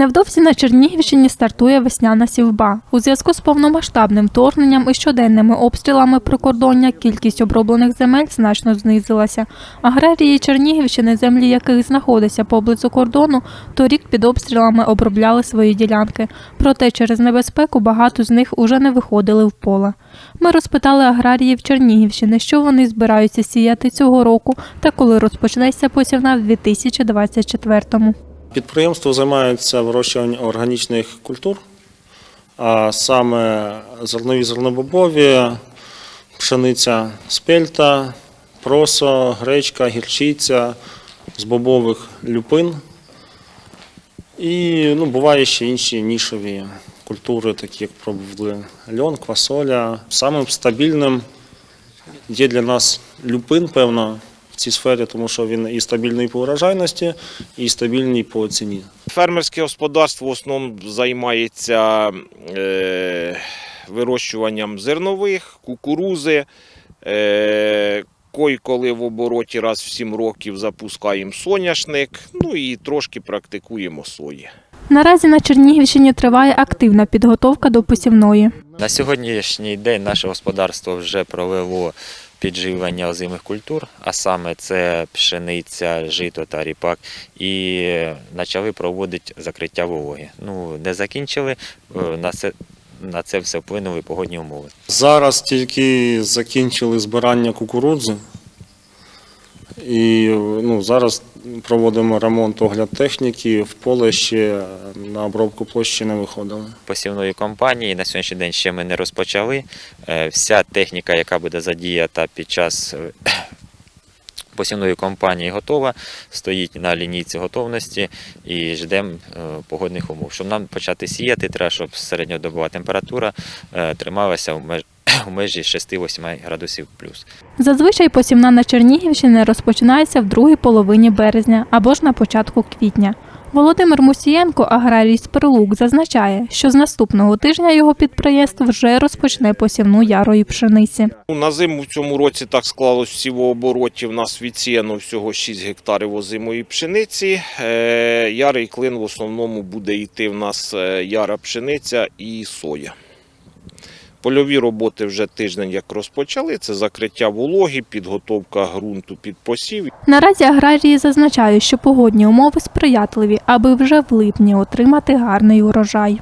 Невдовзі на Чернігівщині стартує весняна сівба. У зв'язку з повномасштабним вторгненням і щоденними обстрілами прикордоння кількість оброблених земель значно знизилася. Аграрії Чернігівщини, землі яких знаходяться поблизу кордону, торік під обстрілами обробляли свої ділянки. Проте через небезпеку багато з них уже не виходили в поле. Ми розпитали аграріїв Чернігівщини, що вони збираються сіяти цього року та коли розпочнеться посівна в 2024-му. Підприємство займається вирощуванням органічних культур, а саме зернові зернобобові, пшениця спельта, просо, гречка, гірчиця, з бобових люпин. І ну, буває ще інші нішові культури, такі як пробували льон, квасоля. Самим стабільним є для нас люпин, певно, цій сфері, тому що він і стабільний по урожайності, і стабільний по ціні. Фермерське господарство в основному займається е, вирощуванням зернових, кукурузи. Е, Кой-коли в обороті раз в 7 років запускаємо соняшник, ну і трошки практикуємо сої. Наразі на Чернігівщині триває активна підготовка до посівної. На сьогоднішній день наше господарство вже провело підживлення озимих культур, а саме це пшениця, жито та ріпак, і почали проводити закриття вологи. Ну, не закінчили, е, на це, на це все вплинули погодні умови. Зараз тільки закінчили збирання кукурудзи. І ну, зараз проводимо ремонт огляд техніки. В поле ще на обробку площі не виходили. Посівної кампанії на сьогоднішній день ще ми не розпочали. Е, Вся техніка, яка буде задіята під час е, посівної кампанії, готова, стоїть на лінійці готовності і ждемо е, погодних умов. Щоб нам почати сіяти, треба, щоб середньодобова температура трималася в меж- у межі 6-8 градусів плюс. Зазвичай посівна на Чернігівщині розпочинається в другій половині березня або ж на початку квітня. Володимир Мусієнко, аграрій з Прилук, зазначає, що з наступного тижня його підприємство вже розпочне посівну ярої пшениці. Ну, На зиму в цьому році так склалось сівообороті. В нас відсіяно всього 6 гектарів озимої пшениці. Е, Ярий клин в основному буде йти в нас е, яра пшениця і соя. Польові роботи вже тиждень як розпочали. Це закриття вологи, підготовка ґрунту під посів Наразі аграрії зазначають, що погодні умови сприятливі, аби вже в липні отримати гарний урожай.